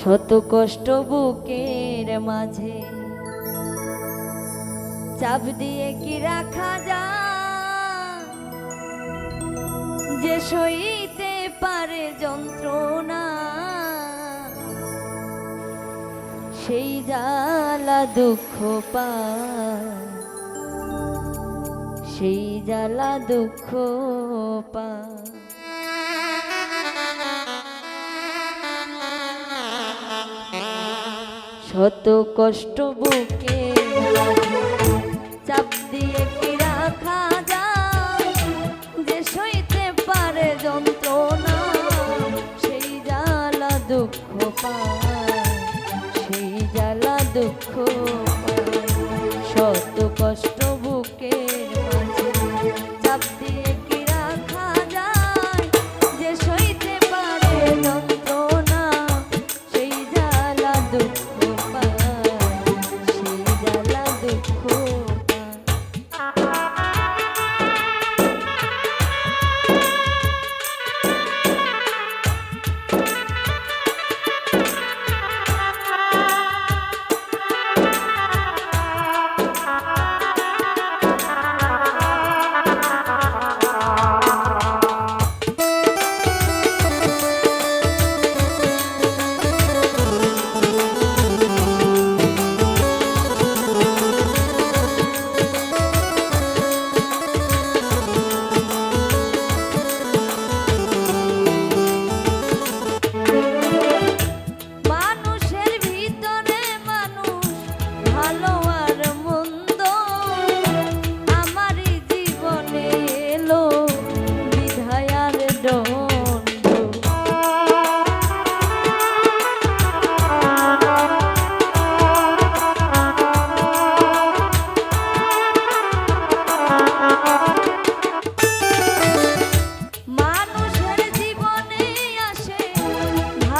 শত কষ্ট বুকের মাঝে। চাপ দিয়ে কি রাখা যায়? যে সইতে পারে যন্ত্রণা। সেই জ্বালা দুঃখ পায়। সেই জ্বালা দুঃখ পায়। শত কষ্ট বুকে চাপ দিয়ে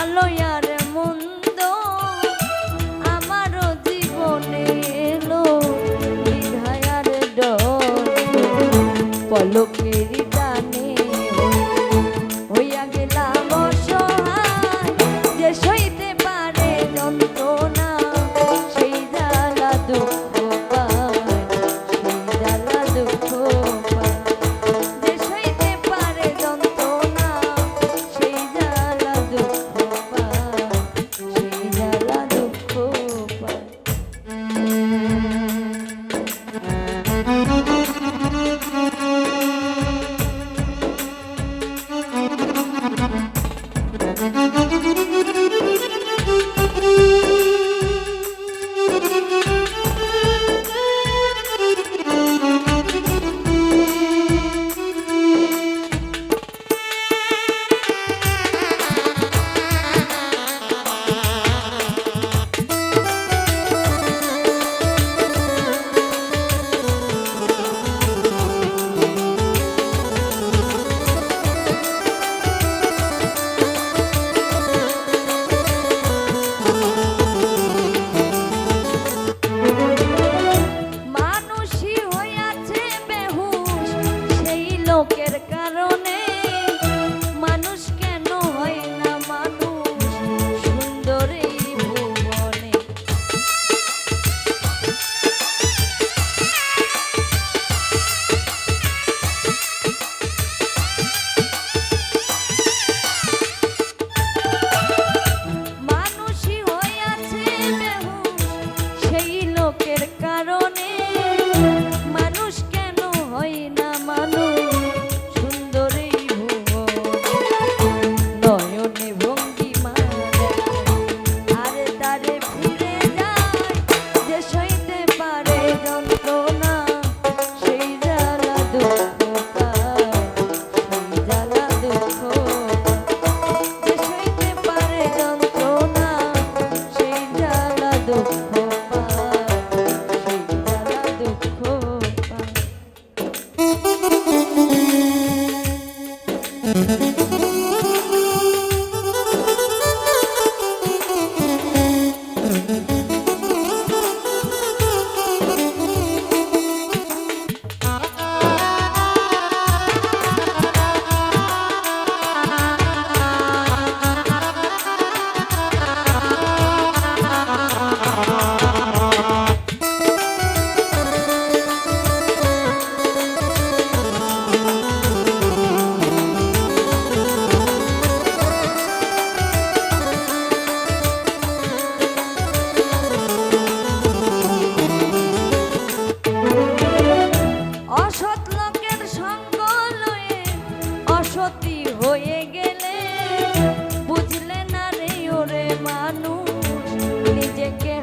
ভালো আর মন্দ আমারও জীবনে এলো বিধায়ার ডর সতী হয়ে গেলে বুঝলে না রে ওরে মানুষ নিজেকে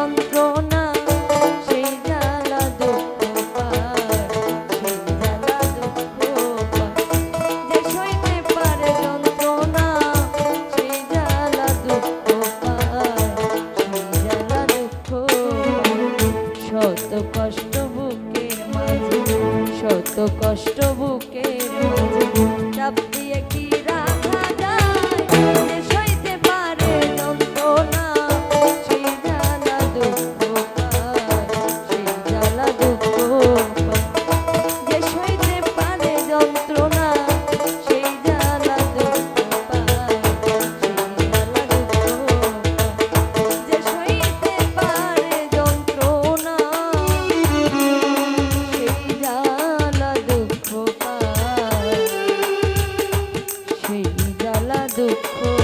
Son দুঃখ